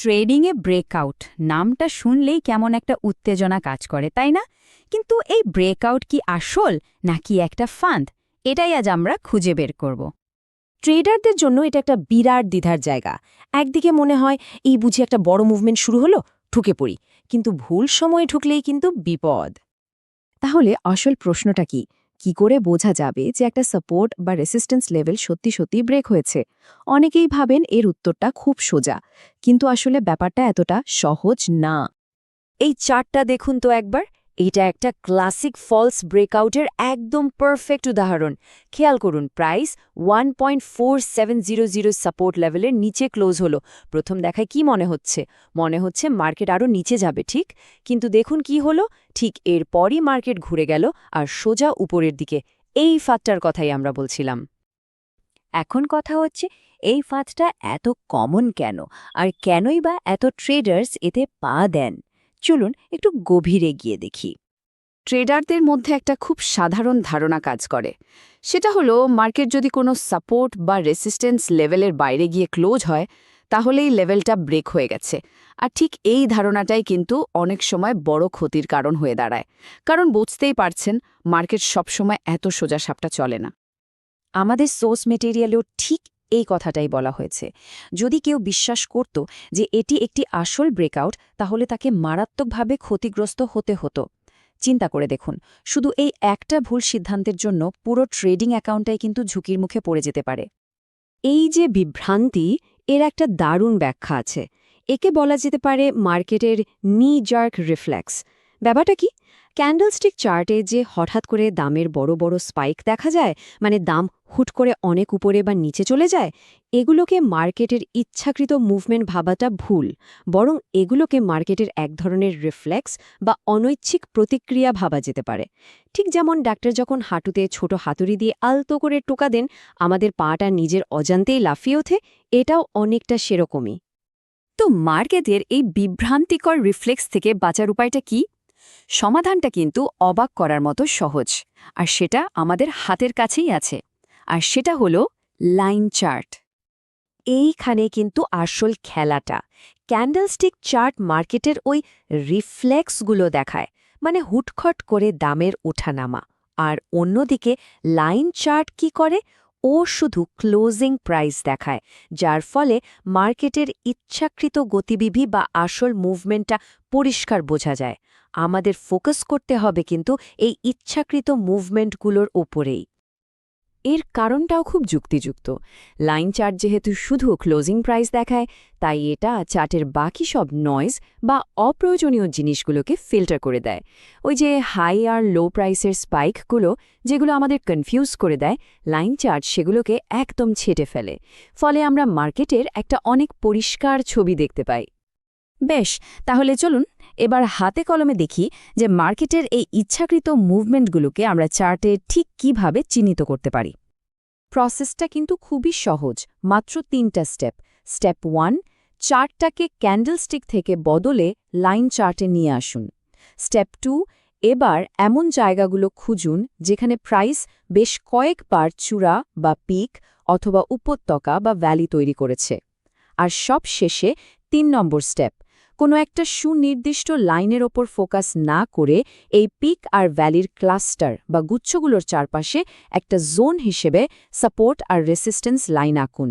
ট্রেডিংয়ে breakout. নামটা শুনলেই কেমন একটা উত্তেজনা কাজ করে, তাই না? কিন্তু এই ব্রেকআউট কি আসল নাকি একটা ফান্ড এটাই আজ আমরা খুঁজে বের করব। ট্রেডারদের জন্য এটা একটা বিরাট দ্বিধার জায়গা। একদিকে মনে হয়, এই বুঝি একটা বড় মুভমেন্ট শুরু হলো, ঠুকে পড়ি। কিন্তু ভুল সময়ে ঢুকলেই কিন্তু বিপদ। তাহলে আসল প্রশ্নটা কি? কি করে বোঝা যাবে যে একটা সাপোর্ট বা রেসিস্ট্যান্স লেভেল সত্যি সত্যি ব্রেক হয়েছে? অনেকেই ভাবেন এর উত্তরটা খুব সোজা, কিন্তু আসলে ব্যাপারটা এতটা সহজ না। এই চার্টটা দেখুন তো একবার। এটা একটা ক্লাসিক ফলস ব্রেকআউটের একদম পারফেক্ট উদাহরণ। খেয়াল করুন প্রাইস ওয়ান সাপোর্ট লেভেলের নিচে ক্লোজ হলো। প্রথম দেখায় কি মনে হচ্ছে? মনে হচ্ছে মার্কেট আরও নিচে যাবে, ঠিক? কিন্তু দেখুন কি হলো? ঠিক এরপরই মার্কেট ঘুরে গেল আর সোজা উপরের দিকে। এই ফাঁদটার কথাই আমরা বলছিলাম। এখন কথা হচ্ছে, এই ফাঁদটা এত কমন কেন? আর কেনই বা এত ট্রেডার্স এতে পা দেন? চলুন একটু গভীরে গিয়ে দেখি। ট্রেডারদের মধ্যে একটা খুব সাধারণ ধারণা কাজ করে। সেটা হলো, মার্কেট যদি কোনো সাপোর্ট বা রেসিস্টেন্স লেভেলের বাইরে গিয়ে ক্লোজ হয়, তাহলেই লেভেলটা ব্রেক হয়ে গেছে। আর ঠিক এই ধারণাটাই কিন্তু অনেক সময় বড় ক্ষতির কারণ হয়ে দাঁড়ায়। কারণ বুঝতেই পারছেন, মার্কেট সবসময় এত সোজা সাপটা চলে না। আমাদের সোর্স মেটেরিয়ালেও ঠিক এই কথাটাই বলা হয়েছে। যদি কেউ বিশ্বাস করত যে এটি একটি আসল ব্রেকআউট তাহলে তাকে মারাত্মকভাবে ক্ষতিগ্রস্ত হতে হতো। চিন্তা করে দেখুন, শুধু এই একটা ভুল সিদ্ধান্তের জন্য পুরো ট্রেডিং অ্যাকাউন্টটাই কিন্তু ঝুঁকির মুখে পড়ে যেতে পারে। এই যে বিভ্রান্তি, এর একটা দারুণ ব্যাখ্যা আছে। একে বলা যেতে পারে মার্কেটের নি জার্ক রিফ্লেক্স ব্যাপারটা কি? ক্যান্ডেলস্টিক চার্টে যে হঠাৎ করে দামের বড় বড় স্পাইক দেখা যায় মানে দাম হুট করে অনেক উপরে বা নিচে চলে যায়, এগুলোকে মার্কেটের ইচ্ছাকৃত মুভমেন্ট ভাবাটা ভুল, বরং এগুলোকে মার্কেটের এক ধরনের রিফ্লেক্স বা অনৈচ্ছিক প্রতিক্রিয়া ভাবা যেতে পারে। ঠিক যেমন ডাক্তার যখন হাঁটুতে ছোট হাতুড়ি দিয়ে আলতো করে টোকা দেন, আমাদের পাটা নিজের অজান্তেই লাফিয়ে ওঠে, এটাও অনেকটা সেরকমই। তো মার্কেটের এই বিভ্রান্তিকর রিফ্লেক্স থেকে বাঁচার উপায়টা কি? সমাধানটা কিন্তু অবাক করার মতো সহজ। আর সেটা আমাদের হাতের কাছেই আছে। আর সেটা হলো লাইন চার্ট। এইখানে কিন্তু আসল খেলাটা। ক্যান্ডেলস্টিক চার্ট মার্কেটের ওই রিফ্লেক্সগুলো দেখায় মানে হুটখট করে দামের ওঠানামা। আর অন্যদিকে লাইন চার্ট কি করে? ও শুধু ক্লোজিং প্রাইস দেখায়, যার ফলে মার্কেটের ইচ্ছাকৃত গতিবিধি বা আসল মুভমেন্টটা পরিষ্কার বোঝা যায়। আমাদের ফোকাস করতে হবে কিন্তু এই ইচ্ছাকৃত মুভমেন্টগুলোর ওপরেই এর কারণটাও খুব যুক্তিযুক্ত। লাইন চার্ট যেহেতু শুধু ক্লোজিং প্রাইস দেখায়, তাই এটা চার্টের বাকি সব নয়েজ বা অপ্রয়োজনীয় জিনিসগুলোকে ফিল্টার করে দেয়। ওই যে হাই আর লো প্রাইসের স্পাইকগুলো, যেগুলো আমাদের কনফিউজ করে দেয়, লাইন চার্ট সেগুলোকে একদম ছেটে ফেলে। ফলে আমরা মার্কেটের একটা অনেক পরিষ্কার ছবি দেখতে পাই। বেশ, তাহলে চলুন এবার হাতে কলমে দেখি যে মার্কেটের এই ইচ্ছাকৃত মুভমেন্টগুলোকে আমরা চার্টে ঠিক কীভাবে চিহ্নিত করতে পারি। প্রসেসটা কিন্তু খুবই সহজ, মাত্র তিনটা স্টেপ। স্টেপ ওয়ান, চার্টটাকে ক্যান্ডেলস্টিক থেকে বদলে লাইন চার্টে নিয়ে আসুন। স্টেপ টু, এবার এমন জায়গাগুলো খুঁজুন যেখানে প্রাইস বেশ কয়েকবার চূড়া বা পিক অথবা উপত্যকা বা ভ্যালি তৈরি করেছে। আর সব শেষে তিন নম্বর স্টেপ কোনো একটা সুনির্দিষ্ট লাইনের ওপর ফোকাস না করে এই পিক আর ভ্যালির ক্লাস্টার বা গুচ্ছগুলোর চারপাশে একটা জোন হিসেবে সাপোর্ট আর রেসিস্টেন্স লাইন আঁকুন।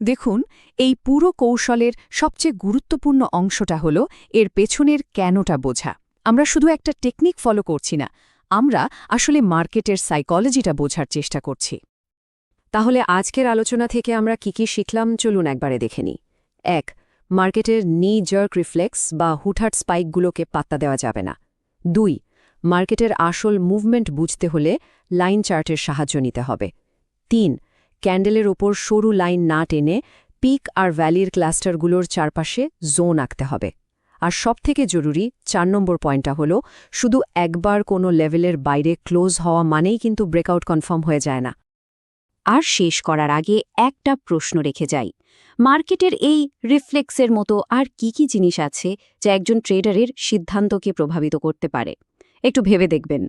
দেখুন, এই পুরো কৌশলের সবচেয়ে গুরুত্বপূর্ণ অংশটা হল এর পেছনের কেনটা বোঝা। আমরা শুধু একটা টেকনিক ফলো করছি না, আমরা আসলে মার্কেটের সাইকোলজিটা বোঝার চেষ্টা করছি। তাহলে আজকের আলোচনা থেকে আমরা কি কি শিখলাম চলুন একবারে দেখে নিই। এক মার্কেটের নি জার্ক রিফ্লেক্স বা হুটহাট স্পাইকগুলোকে পাত্তা দেওয়া যাবে না। দুই, মার্কেটের আসল মুভমেন্ট বুঝতে হলে লাইন চার্টের সাহায্য নিতে হবে। তিন ক্যান্ডেলের ওপর সরু লাইন না টেনে পিক আর ভ্যালির ক্লাস্টারগুলোর চারপাশে জোন আঁকতে হবে। আর সবথেকে জরুরি, চার নম্বর পয়েন্টটা হলো, শুধু একবার কোনো লেভেলের বাইরে ক্লোজ হওয়া মানেই কিন্তু ব্রেকআউট কনফার্ম হয়ে যায় না। আর শেষ করার আগে একটা প্রশ্ন রেখে যাই। মার্কেটের এই রিফ্লেক্সের মতো আর কি কি জিনিস আছে, যা একজন ট্রেডারের সিদ্ধান্তকে প্রভাবিত করতে পারে? একটু ভেবে দেখবেন।